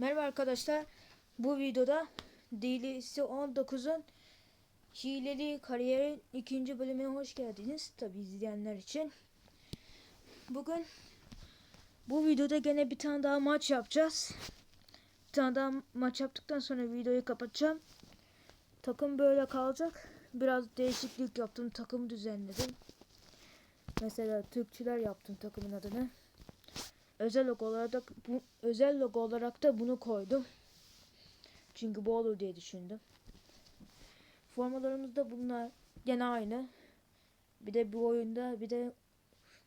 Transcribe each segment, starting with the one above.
Merhaba arkadaşlar. Bu videoda DLC 19'un hileli kariyerin ikinci bölümüne hoş geldiniz. Tabi izleyenler için. Bugün bu videoda gene bir tane daha maç yapacağız. Bir tane daha maç yaptıktan sonra videoyu kapatacağım. Takım böyle kalacak. Biraz değişiklik yaptım. Takım düzenledim. Mesela Türkçüler yaptım takımın adını. Özel logo olarak da bu özel logo olarak da bunu koydum. Çünkü bu olur diye düşündüm. Formalarımız da bunlar gene aynı. Bir de bu oyunda bir de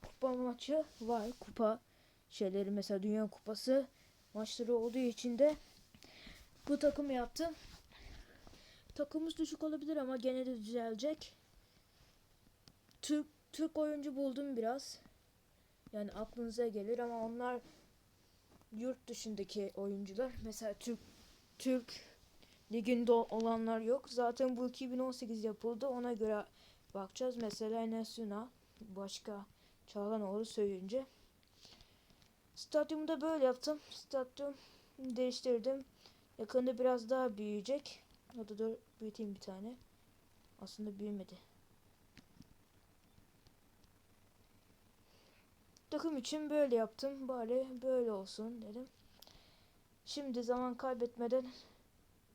kupa maçı var. Kupa şeyleri mesela Dünya Kupası maçları olduğu için de bu takımı yaptım. Takımımız düşük olabilir ama gene de düzelecek. Türk Türk oyuncu buldum biraz. Yani aklınıza gelir ama onlar yurt dışındaki oyuncular. Mesela Türk Türk liginde olanlar yok. Zaten bu 2018 yapıldı. Ona göre bakacağız. Mesela Enes başka Çağlanoğlu söyleyince. Stadyumu da böyle yaptım. Stadyum değiştirdim. Yakında biraz daha büyüyecek. Hadi dur büyüteyim bir tane. Aslında büyümedi. Takım için böyle yaptım. Bari böyle olsun dedim. Şimdi zaman kaybetmeden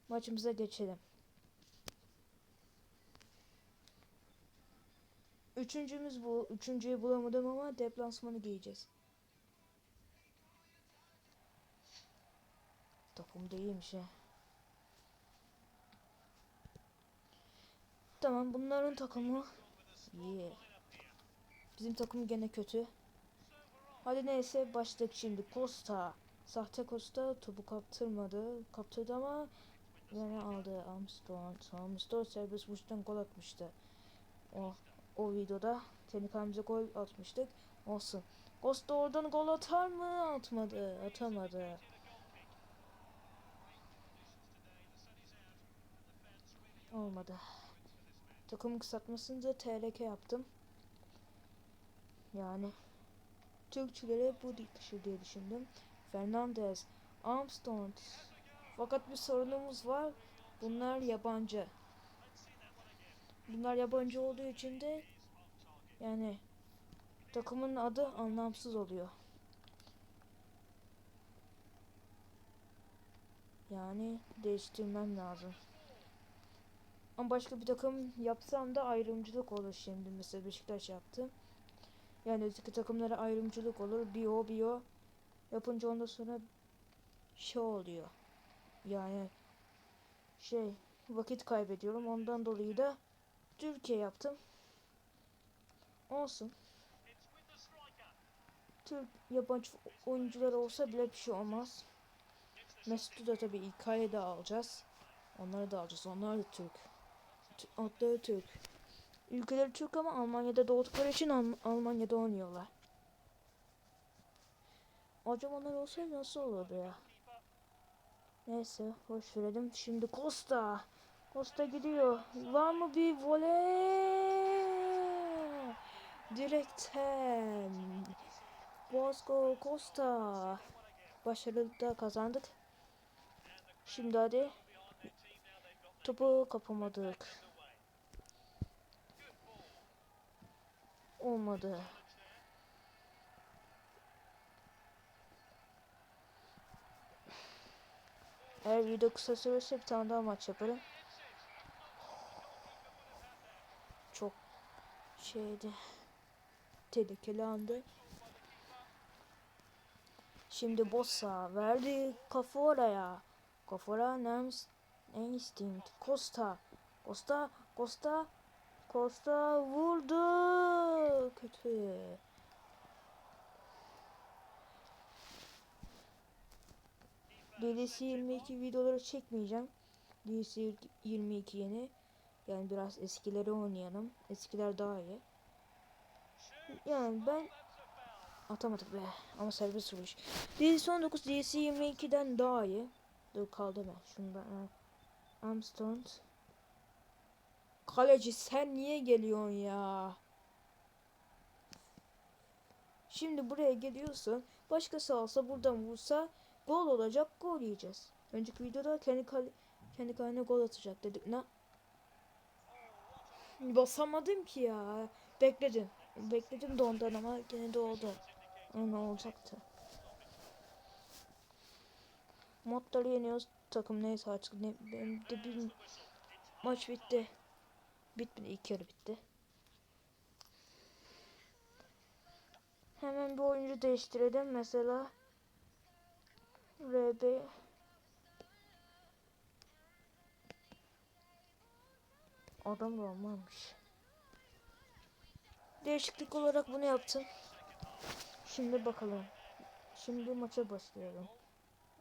maçımıza geçelim. Üçüncümüz bu. Üçüncüyü bulamadım ama deplasmanı giyeceğiz. Takım da iyiymiş. Tamam bunların takımı iyi. Bizim takım gene kötü. Hadi neyse başladık şimdi. Costa. Sahte Costa topu kaptırmadı. Kaptırdı ama yine aldı Armstrong. Armstrong serbest vuruştan gol atmıştı. O, o videoda kendi kalemize gol atmıştık. Olsun. Costa oradan gol atar mı? Atmadı. Atamadı. Olmadı. Takımın kısaltmasını da TRK yaptım. Yani Türkçülere bu yakışır diye düşündüm. Fernandez, Armstrong. Fakat bir sorunumuz var. Bunlar yabancı. Bunlar yabancı olduğu için de yani takımın adı anlamsız oluyor. Yani değiştirmem lazım. Ama başka bir takım yapsam da ayrımcılık olur şimdi. Mesela Beşiktaş yaptı. Yani öteki takımlara ayrımcılık olur. Bir o bir o. Yapınca ondan sonra şey oluyor. Yani şey vakit kaybediyorum. Ondan dolayı da Türkiye yaptım. Olsun. Türk yabancı oyuncular olsa bile bir şey olmaz. Mesut'u da tabii İK'ya da alacağız. Onları da alacağız. Onlar da Türk. Adları Türk. Ülkeleri Türk ama Almanya'da doğdukları için Alm Almanya'da oynuyorlar. Acaba onlar olsaydı nasıl olurdu ya? Neyse boş verelim. Şimdi Costa. Costa gidiyor. Var mı bir voley? Direkten. Bosco Costa. Başarılı da kazandık. Şimdi hadi. Topu kapamadık. Olmadı. Eğer video kısa sürerse bir tane daha maç yaparım. Çok şeydi. Tehlikeli andı. Şimdi Bossa verdi kafa oraya. Kafara Nems Instinct Costa Costa Costa Costa vurdu. Kötü. DLC 22 videoları çekmeyeceğim. DLC 22 yeni. Yani biraz eskileri oynayalım. Eskiler daha iyi. Yani ben atamadık be. Ama serbest vuruş. DLC 19 DLC 22'den daha iyi. Dur kaldı ben. Şunda Armstrong. Kaleci sen niye geliyorsun ya? Şimdi buraya geliyorsun. Başkası olsa buradan vursa Gol olacak, gol yiyeceğiz. Önceki videoda kendi kale, kendi kalene gol atacak dedik. Ne? Basamadım ki ya. Bekledim. Bekledim de ondan ama gene de oldu. Ne olacaktı? Modları yeniyoruz. Takım neyse artık. Ne, benim de bir maç bitti. Bitmedi. ilk yarı bitti. Hemen bir oyuncu değiştirelim. Mesela RB Adam da olmamış. Değişiklik olarak bunu yaptım. Şimdi bakalım. Şimdi maça başlayalım.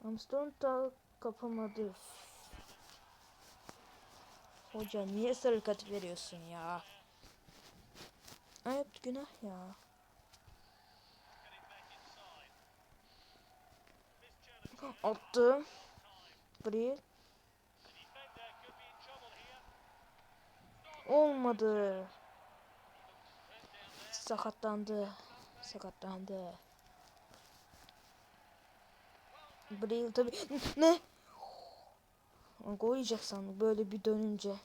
Armstrong da kapamadı. Hoca niye sarı kart veriyorsun ya? Ayıp günah ya. Attım. Burayı. Olmadı. Sakatlandı. Sakatlandı. Bril tabi ne? Gol böyle bir dönünce.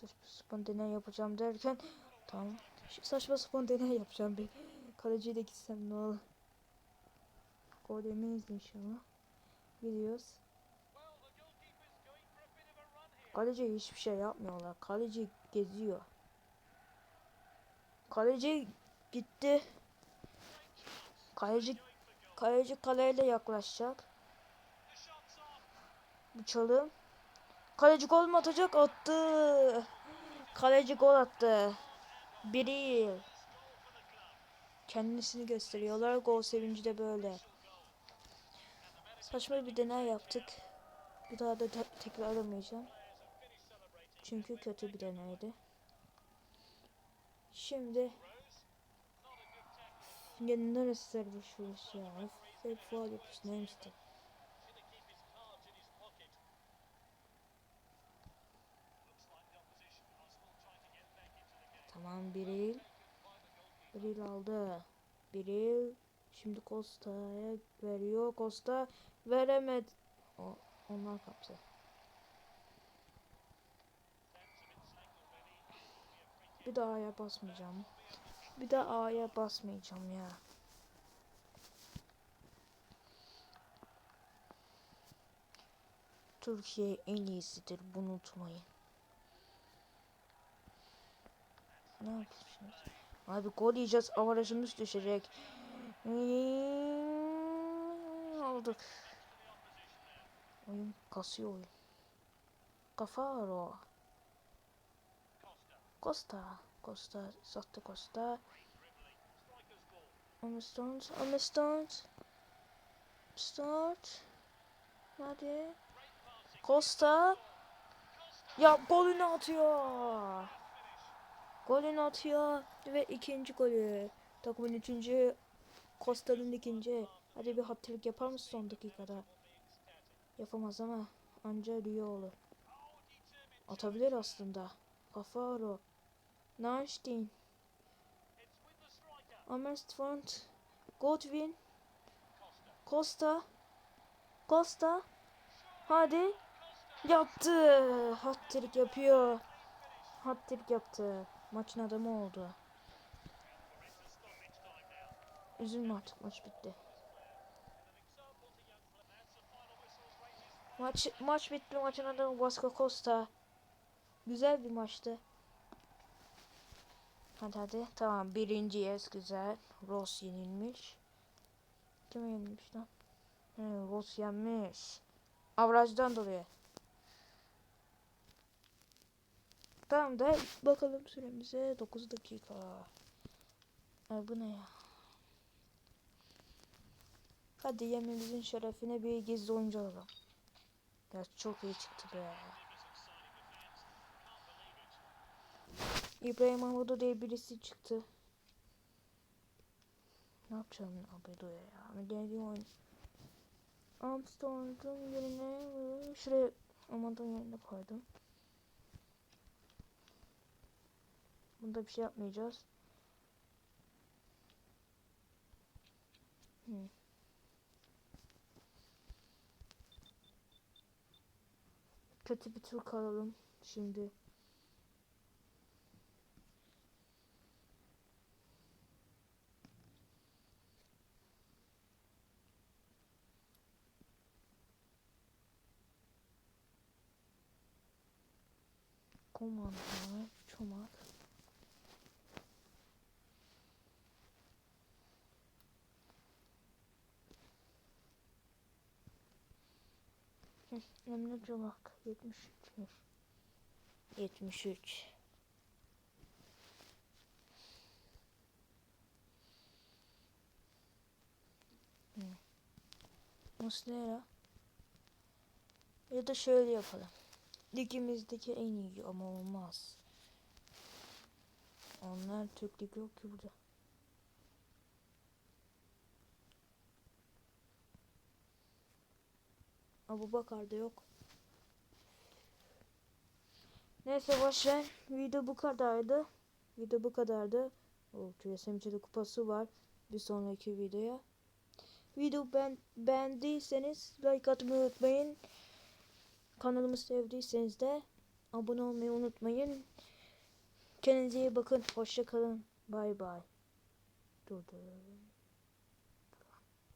Saçma sapan deney yapacağım derken tamam. Saçma sapan deney yapacağım bir. Kaleciyle gitsem ne olur. Gol yemeyiz inşallah. Gidiyoruz. Kaleci hiçbir şey yapmıyorlar. Kaleci geziyor. Kaleci gitti. Kaleci kaleci kaleyle yaklaşacak. Bu. Kaleci gol mu atacak? Attı. Kaleci gol attı. Biri. Kendisini gösteriyorlar. Gol sevinci de böyle. Saçma bir deney yaptık. Bir daha da te tekrarlamayacağım. Çünkü kötü bir deneydi. Şimdi neresi servis şurası ya? Hep faal yapmış neymişti? Tamam Biril. Biril aldı. Biril. Şimdi Costa'ya veriyor. Costa veremedi. O, onlar kaptı. Bir daha A'ya basmayacağım. Bir daha A'ya basmayacağım ya. Türkiye en iyisidir bunu unutmayın. Ne yapıyorsunuz? Abi gol yiyeceğiz avarajımız düşecek. Hmm, aldık. Oyun kasıyor oyun. Kafaro. Costa. Costa. Sahte Costa. Ama Stones. Ama Stones. Start. Hadi. Costa. Ya golünü atıyor. Golünü atıyor ve ikinci golü. Takımın üçüncü. Costa'nın ikinci. Hadi bir hatırlık yapar mısın son dakikada? Yapamaz ama anca Rio olur. Atabilir aslında. Kafaro. Narstein. Amerstfont. Godwin. Costa. Costa. Hadi. Yaptı. Hat-trick yapıyor. Hat-trick yaptı. Maçın adamı oldu. Üzülme artık maç bitti. Maç maç bitti. Maçın adamı Vasco Costa. Güzel bir maçtı. Hadi hadi. Tamam birinci yes güzel. Ross yenilmiş. Kim yenilmiş lan? He, Ross yenmiş. Avrajdan dolayı. Tamam da bakalım süremize 9 dakika. Ay bu ne ya? Hadi yemimizin şerefine bir gizli oyuncu alalım. Ya çok iyi çıktı be. İbrahim Mahmudu diye birisi çıktı. Ne yapacağım Abedo'ya ya? Ama geldiğim oyun. Armstrong'un yerine şuraya Amad'ın yerine koydum. Bunda bir şey yapmayacağız. Hmm. Kötü bir tur kalalım şimdi. Komandanı çomak. Emre Çomak 73'müş. 73. Hı. Muslera. Ya da şöyle yapalım. Ligimizdeki en iyi ama olmaz. Onlar Türk Ligi yok ki burada. Abu Bakar da yok. Neyse boşver. Video bu kadardı. Video bu kadardı. O küresel kupası var. Bir sonraki videoya. Video ben beğendiyseniz like atmayı unutmayın. Kanalımı sevdiyseniz de abone olmayı unutmayın. Kendinize iyi bakın. Hoşça kalın. Bay bay. Dur dur.